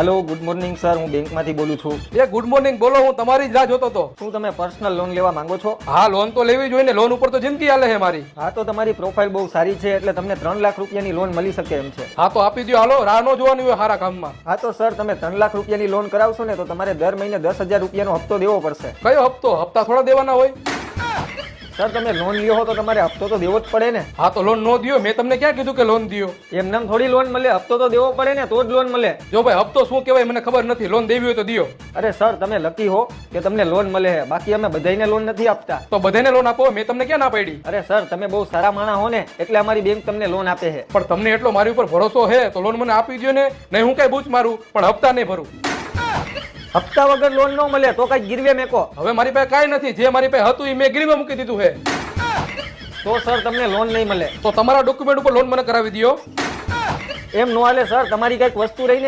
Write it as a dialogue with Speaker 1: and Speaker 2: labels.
Speaker 1: Hello good morning sir હું બેંકમાંથી બોલું છું.
Speaker 2: એ ગુડ મોર્નિંગ બોલો હું તમારી જ રાહ જોતો હતો.
Speaker 1: શું તમે પર્સનલ લોન લેવા માંગો છો?
Speaker 2: હા લોન તો લેવી જોઈએ ને. લોન ઉપર તો જિંદગી હાલે છે મારી.
Speaker 1: હા તો તમારી પ્રોફાઇલ બહુ સારી છે એટલે તમને ત્રણ લાખ રૂપિયાની લોન મળી શકે એમ છે.
Speaker 2: હા તો આપી દો હાલો રાહ નો જોવાની હોય સારા કામમાં.
Speaker 1: હા તો સર તમે ત્રણ લાખ રૂપિયાની લોન કરાવશો ને તો તમારે દર મહિને દસ હજાર રૂપિયાનો હપ્તો દેવો પડશે.
Speaker 2: કયો હપ્તો? હપ્તા થોડા દેવાના હોય.
Speaker 1: સર તમે લોન લ્યો હો તો તમારે હપ્તો તો દેવો જ પડે ને.
Speaker 2: હા તો લોન નો દિયો. મેં તમને ક્યાં કીધું કે લોન દિયો?
Speaker 1: એમને થોડી લોન મળે હપ્તો તો દેવો પડે ને તો જ લોન મળે.
Speaker 2: જો ભાઈ હપ્તો શું કહેવાય મને ખબર નથી. લોન દેવી હોય તો દિયો.
Speaker 1: અરે સર તમે લકી હો કે તમને લોન મળે છે. બાકી અમે બધાને લોન નથી આપતા.
Speaker 2: તો બધાને લોન આપો. મેં તમને ક્યાં ના પાડી?
Speaker 1: અરે સર તમે બહુ સારા માણા હો ને એટલે અમારી બેંક તમને લોન આપે છે.
Speaker 2: પણ તમને એટલો મારી ઉપર ભરોસો છે તો લોન મને આપી દો ને. નહીં હું કઈ બૂચ મારું પણ હપ્તા નહીં ભરું.
Speaker 1: હપ્તા વગર લોન ન મળે તો કઈ ગીરવે મેકો.
Speaker 2: હવે મારી પાસે કાંઈ નથી. જે મારી પાસે હતું એ મેં ગીરવે મૂકી દીધું છે.
Speaker 1: તો સર તમને લોન નહીં મળે.
Speaker 2: તો તમારા ડોક્યુમેન્ટ ઉપર લોન મને કરાવી દો
Speaker 1: એમ નો હાલે સર. તમારી કંઈક વસ્તુ રહીને